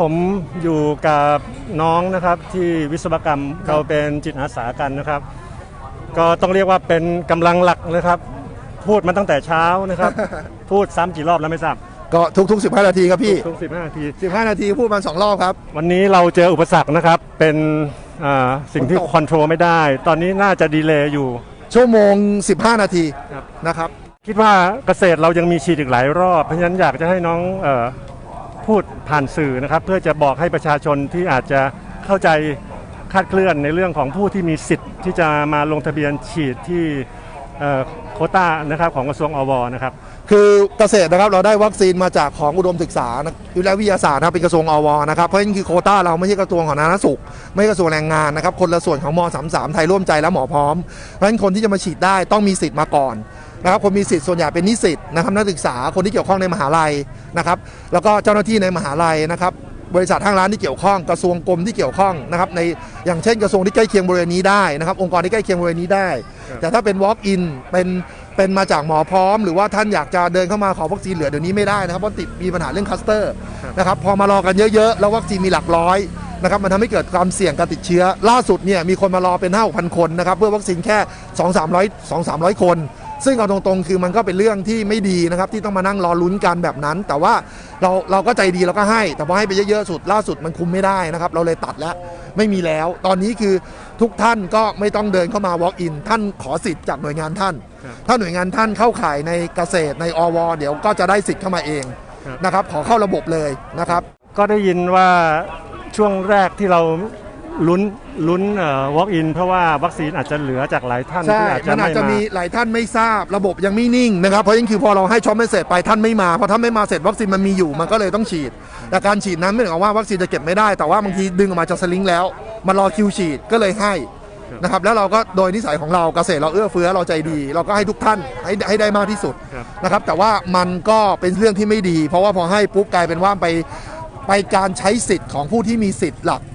ผมอยู่กับน้องนะครับที่วิศวกรรมเราเป็นจิตอาสากันนะครับ ก็ต้องเรียกว่าเป็นกำลังหลักเลยครับ พูดมาตั้งแต่เช้านะครับ พูดซ้ำกี่รอบแล้วไม่ทราบก็ทุกๆ 15 นาทีครับพี่ทุกสิบห้านาที 15 นาทีพูดมาสองรอบครับ วันนี้เราเจออุปสรรคนะครับ เป็นอ่าสิ่งที่ฝนตกคอนโทรลไม่ได้ ตอนนี้น่าจะดีเลย์อยู่ ชั่วโมง 15 นาทีครับนะครับ คิดว่าเกษตรเรายังมีฉีดอีกหลายรอบ เพราะฉะนั้นอยากจะให้น้องเออ พูดผ่านสื่อนะครับ เพื่อจะบอกให้ประชาชนที่อาจจะเข้าใจคาดเคลื่อนในเรื่องของผู้ที่มีสิทธิ์ ที่จะมาลงทะเบียนฉีดที่เอ่อโคต้านะครับของกระทรวงอวนะครับ คือเกษตรนะครับเราได้วัคซีนมาจากของอุดมศึกษาอยู่แล้ววิทยาศาสตร์นะเป็นกระทรวงอวนะครับเพราะฉะนั้นคือโคต้าเราไม่ใช่กระทรวงของสาธารณสุข ไม่กระทรวงแรงงานนะครับคนละส่วนของม 33 ไทยร่วมใจและหมอพร้อมเพราะฉะนั้นคนที่จะมาฉีดได้ต้องมีสิทธิ์มาก่อน นะครับคนมีสิทธิ์ส่วนใหญ่เป็นนิสิตนะครับนักศึกษาคนที่เกี่ยวข้องในมหาลัยนะครับ แล้วก็เจ้าหน้าที่ในมหาลัยนะครับบริษัทห้างร้านที่เกี่ยวข้องกระทรวงกรมที่เกี่ยวข้องนะครับในอย่างเช่นกระทรวงที่ใกล้เคียงบริเวณนี้ได้นะครับ องค์กรที่ใกล้เคียงบริเวณนี้ได้ แต่ถ้าเป็น walk in เป็นเป็นมาจากหมอพร้อม หรือว่าท่านอยากจะเดินเข้ามาขอวัคซีนเหลือเดี๋ยวนี้ไม่ได้นะครับเพราะติดมีปัญหาเรื่องคัสเตอร์นะครับพอมารอกันเยอะๆ แล้ววัคซีนมีหลักร้อยนะครับมันทำให้เกิดความเสี่ยงการติดเชื้อ ล่าสุดเนี่ยมีคนมารอเป็น5 6 0 0 คนนะครับเพื่อวัคซีนแค่ 2 3 0 0 2 3 0 0 คน ซึ่งเอาตรงๆ คือมันก็เป็นเรื่องที่ไม่ดีนะครับที่ต้องมานั่งรอลุ้นกันแบบนั้น แต่ว่าเราเราก็ใจดีเราก็ให้ แต่พอให้ไปเยอะๆสุดล่าสุดมันคุมไม่ได้นะครับ เราเลยตัดแล้วไม่มีแล้ว ตอนนี้คือทุกท่านก็ไม่ต้องเดินเข้ามา walk in ท่านขอสิทธิ์จากหน่วยงานท่านครับถ้าหน่วยงานท่านเข้าข่ายในเกษตรในอว เดี๋ยวก็จะได้สิทธิ์เข้ามาเองครับนะครับขอเข้าระบบเลยนะครับ ก็ได้ยินว่าช่วงแรกที่เรา ลุ้นลุ้นเอ่อ walk in เพราะว่าวัคซีนอาจจะเหลือจากหลายท่านใช่ที่อาจจะมันอาไม่จจะมา มีหลายท่านไม่ทราบ ระบบยังไม่นิ่งนะครับเพราะยิ่งคือพอเราให้ช็อปไม่เสร็จไปท่านไม่มาพอท่านไม่มาเสร็จวัคซีนมันมีอยู่มันก็เลยต้องฉีด แต่การฉีดนั้นไม่ได้หมายความว่าวัคซีนจะเก็บไม่ได้แต่ว่าบางทีดึงออกมาจากสลิงแล้วมันรอคิวฉีดก็เลยให้นะครับแล้วเราก็โดยนิสัยของเราเกษตรเราเอื้อเฟื้อเราใจดี เราก็ให้ทุกท่านให้ให้ได้มากที่สุดครับ นะครับแต่ว่ามันก็เป็นเรื่องที่ไม่ดี เพราะว่าพอให้ปุ๊บกลายเป็นว่าไป ไปการใช้สิทธิ์ของผู้ที่มีสิทธิ์หลักครับ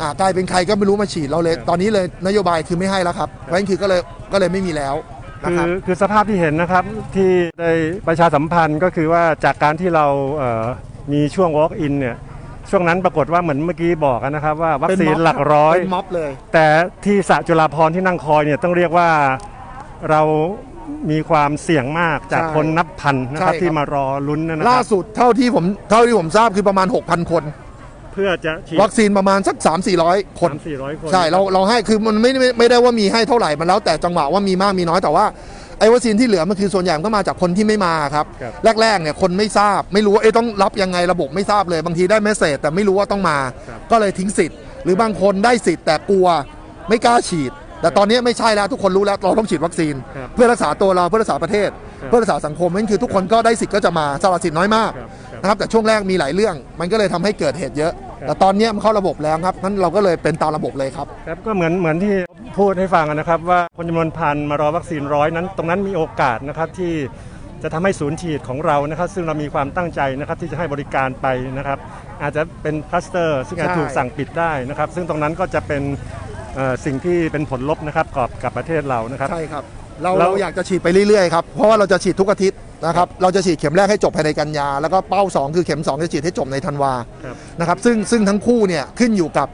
อ่ากลายเป็นใครก็ไม่รู้มาฉีดเราเลย ตอนนี้เลยนโยบายคือไม่ให้แล้วครับเพราะฉะนั้นคือก็เลยก็เลยไม่มีแล้วนะคืคอรับคือสภาพที่เห็นนะครับที่ได้ประชาสัมพันธ์ก็คือว่าจากการที่เราเอ่อมีช่วง walk in เนี่ยช่วงนั้นปรากฏว่าเหมือนเมื่อกี้บอกนะครับว่าวัคซีนหลักร้อย เป็นม็อบเลย แต่ที่สระจุฬาพรณ์ที่นั่งคอยเนี่ยต้องเรียกว่าเรามีความเสี่ยงมากจากใช่คนนับพันนะครับใช่ครับ ที่มารอลุ้นนะคล่ารับ สุดเท่าที่ผมเท่าที่ผมทราบคือประมาณ 6,000 คน เพื่อจะฉีด วัคซีนประมาณสัก 3 400 คนสามสี่ร้อยคนใช่เราเราให้คือมันไม่ไม่ไม่ได้ว่ามีให้เท่าไหร่มันแล้วแต่จังหวะว่ามีมากมีน้อยแต่ว่าไอ้วัคซีนที่เหลือมันคือส่วนใหญ่มันก็มาจากคนที่ไม่มาครับครับ แรกๆเนี่ยคนไม่ทราบไม่รู้ว่าเอ๊ะต้องรับยังไงระบบไม่ทราบเลยบางทีได้เมสเซจแต่ไม่รู้ว่าต้องมาครับก็เลยทิ้งสิทธิ์ หรือบางคนได้สิทธิ์แต่กลัวไม่กล้าฉีด แต่ตอนนี้ไม่ใช่แล้วทุกคนรู้แล้วเราต้องฉีดวัคซีน ครับเพื่อรักษาตัวเราเพื่อรักษาประเทศ ครับเพื่อรักษาสังคมนั่นคือทุกคนก็ได้สิทธิ์ก็จะมาสละสิทธิ์น้อยมาก ครับครับ นะครับแต่ช่วงแรกมีหลายเรื่อง มันก็เลยทำให้เกิดเหตุเยอะครับแต่ตอนนี้มันเข้าระบบแล้วครับนั้นเราก็เลยเป็นตามระบบเลยครับครับก็เหมือนเหมือนที่พูดให้ฟังนะครับ ว่าคนจำนวนพันมารอวัคซีนร้อยนั้น ตรงนั้นมีโอกาสนะครับที่จะทำให้ศูนย์ฉีดของเรานะครับ ซึ่งเรามีความตั้งใจนะครับที่จะให้บริการไปนะครับ อาจจะเป็นคลัสเตอร์ ซึ่งอาจใช่ถูกสั่งปิดได้นะครับ ซึ่งตรงนั้นก็จะเป็นเอ่อสิ่งที่เป็นผลลบนะครับกับกับประเทศเรานะครับใช่ครับ เราแล้วเราอยากจะฉีดไปเรื่อยๆครับ เพราะว่าเราจะฉีดทุกอาทิตย์นะครับ เราจะฉีดเข็มแรกให้จบภายในกันยา แล้วก็เป้า 2 คือเข็ม 2 จะฉีดให้จบในธันวา ครับ นะครับ ซึ่งซึ่งทั้งคู่เนี่ยขึ้นอยู่กับ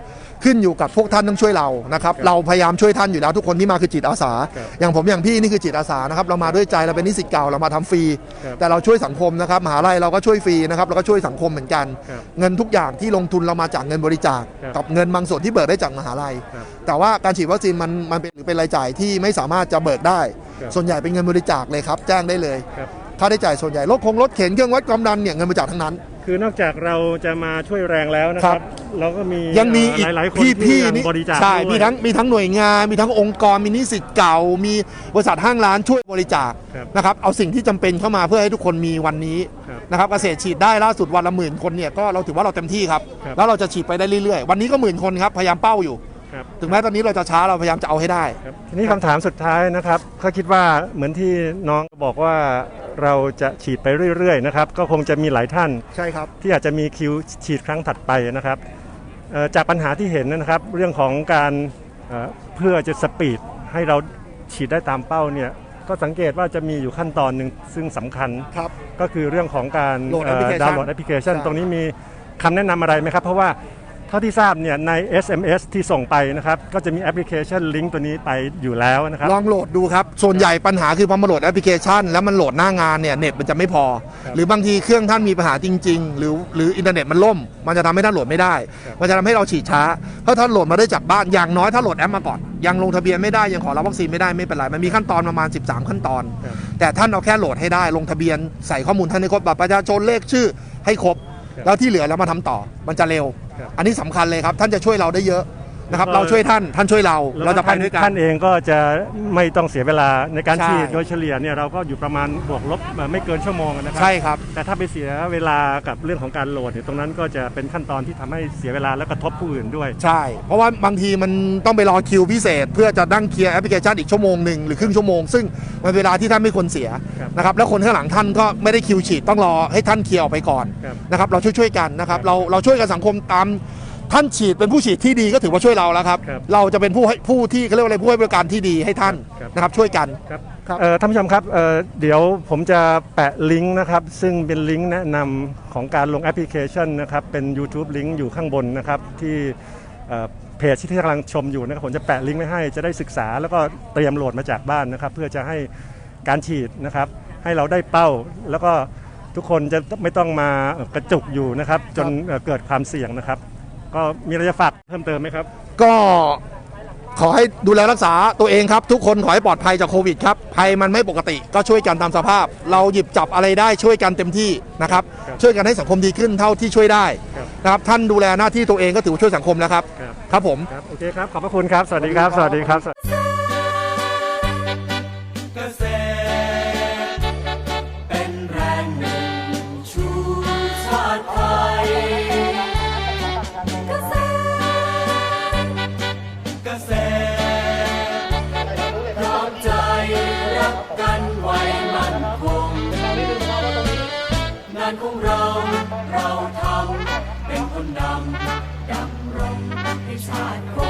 ขึ้นอยู่กับพวกท่านต้องช่วยเรานะครับครับเราพยายามช่วยท่านอยู่แล้วทุกคนที่มาคือจิตอาสาครับอย่างผมอย่างพี่นี่คือจิตอาสานะครับเรามาด้วยใจเราเป็นนิสิตเก่าเรามาทำฟรีครับแต่เราช่วยสังคมนะครับมหาลัยเราก็ช่วยฟรีนะครับเราก็ช่วยสังคมเหมือนกันครับเงินทุกอย่างที่ลงทุนเรามาจากเงินบริจาคครับกับเงินบางส่วนที่เบิกได้จากมหาลัยครับแต่ว่าการฉีดวัคซีนมันมันเป็นหรือเป็นรายจ่ายที่ไม่สามารถจะเบิกได้ครับส่วนใหญ่เป็นเงินบริจาคเลยครับแจ้งได้เลยครับค่าได้จ่ายส่วนใหญ่รถคงรถเข็นเครื่องวัดความดันเนี่ยเงินบริจาคทั้งนั้น คือนอกจากเราจะมาช่วยแรงแล้วนะคครัรับ บ เราก็มียังมีอีกหลายๆคนพี่ที่พี่ยังนี่บริจาคใช่ด้วย มีทั้งมีทั้งหน่วยงาน มีทั้งองค์กร มีนิสิตเก่า มีบริษัทห้างร้านช่วยบริจาคครับนะครับเอาสิ่งที่จำเป็นเข้ามาเพื่อให้ทุกคนมีวันนี้ครับนะครับเกษตรฉีดได้ล่าสุดวันละหมื่นคนเนี่ยก็เราถือว่าเราเต็มที่ครับ ครับ แล้วเราจะฉีดไปได้เรื่อยๆ วันนี้ก็หมื่นคนครับพยายามเป้าอยู่ ครับ ถึงแม้ตอนนี้เราจะช้าเราพยายามจะเอาให้ได้ ครับทีนี้คำถามสุดท้ายนะครับก็คิดว่าเหมือนที่น้องบอกว่า เราจะฉีดไปเรื่อยๆนะครับก็คงจะมีหลายท่านใช่ครับที่อาจจะมีคิวฉีดครั้งถัดไปนะครับเอ่อจากปัญหาที่เห็นนะครับเรื่องของการเอ่อเพื่อจะสปีดให้เราฉีดได้ตามเป้าเนี่ยก็สังเกตว่าจะมีอยู่ขั้นตอนหนึ่งซึ่งสำคัญครับก็คือเรื่องของการโหลดแอปพลิเคชันดาวน์โหลดแอปพลิเคชันใช่ตรงนี้มีคำแนะนำอะไรไหมครับ เพราะว่า เท่าที่ทราบเนี่ยใน SMS ที่ส่งไปนะครับ ก็จะมีแอปพลิเคชันลิงก์ตัวนี้ไปอยู่แล้วนะครับ ลองโหลดดูครับ ส่วนใหญ่ปัญหาคือพอมาโหลดแอปพลิเคชัน แล้วมันโหลดหน้างานเนี่ยเน็ตมันจะไม่พอครับหรือบางทีเครื่องท่านมีปัญหาจริง ๆ หรือหรืออินเทอร์เน็ตมันล่ม มันจะทำให้ท่านโหลดไม่ได้ครับมันจะทำให้เราฉีดช้า เพราะท่านโหลดมาได้จากบ้านอย่างน้อยถ้าโหลดแอปมาก่อน ยังลงทะเบียนไม่ได้ยังขอรับวัคซีนไม่ได้ไม่เป็นไรมันมีขั้นตอนประมาณ 13 ขั้นตอน ครับ แต่ท่านเอาแค่โหลดให้ได้ลงทะเบียนใส่ข้อมูลท่านให้ครบบัตรประชาชนเลขชื่อให้ครบครับแล้วที่เหลือแล้วมาทำต่อมันจะเร็วครับ อันนี้สำคัญเลยครับ ท่านจะช่วยเราได้เยอะ นะครับแล้วก็เราช่วยท่านท่านช่วยเราแล้วเราจะไปท่านด้วยกันท่านเองก็จะไม่ต้องเสียเวลาในการใช่ฉีดโดยเฉลี่ยเนี่ยเราก็อยู่ประมาณบวกลบมาไม่เกินชั่วโมงนะครัใช่ครับแต่ถ้าไปเสียเวลากับเรื่องของการโหลดเนี่ยตรงนั้นก็จะเป็นขั้นตอนที่ทำให้เสียเวลาและกระทบผู้อื่นด้วย ใช่ เพราะว่าบางทีมันต้องไปรอคิวพิเศษ เพื่อจะนั่งเคลียร์แอปพลิเคชันอีกชั่วโมงหนึ่งหรือครึ่งชั่วโมงซึ่งมันเป็นเวลาที่ท่านไม่ควรเสียครับนะครับแล้วคนข้างหลังท่านก็ไม่ได้คิวฉีดต้องรอให้ท่านเคลียร์ออกไปก่อนครับนะครับเราช่วยช่วยๆกันนะครับครับเราเราช่วยกันสังคมตาม ท่านฉีดเป็นผู้ฉีดที่ดีก็ถือว่าช่วยเราแล้วครับ ครับเราจะเป็นผู้ให้ผู้ที่เขาเรียกว่าอะไรผู้ให้บริการที่ดีให้ท่านครับ นะครับช่วยกัน ครับครับ เอ่อท่านผู้ชมครับเอ่อเดี๋ยวผมจะแปะลิงก์นะครับซึ่งเป็นลิงก์แนะนำของการลงแอปพลิเคชันนะครับเป็น YouTube ลิงก์อยู่ข้างบนนะครับที่เอ่อเพจที่กำลังชมอยู่นะครับผมจะแปะลิงก์ไว้ให้จะได้ศึกษาแล้วก็เตรียมโหลดมาจากบ้านนะครับเพื่อจะให้การฉีดนะครับให้เราได้เป้า แล้วก็ทุกคนจะไม่ต้องมากระจุกอยู่นะครับจนเอ่อเกิดความเสี่ยงนะครับ ก็มีอะไรจะฝากเพิ่มเติมไหมครับ ก็ขอให้ดูแลรักษาตัวเองครับ ทุกคนขอให้ปลอดภัยจากโควิดครับภัยมันไม่ปกติก็ช่วยกันตามสภาพ เราหยิบจับอะไรได้ช่วยกันเต็มที่นะครับ ครับช่วยกันให้สังคมดีขึ้นเท่าที่ช่วยได้ครับ นะครับท่านดูแลหน้าที่ตัวเองก็ถือว่าช่วยสังคมแล้วครับ ครับครับผม ครับ โอเคครับ ขอบพระคุณครับ สวัสดีครับ สวัสดีครับ กกันไว้มันคงงานของเราเราทำเป็นคนนำดำรงให้ชาติคง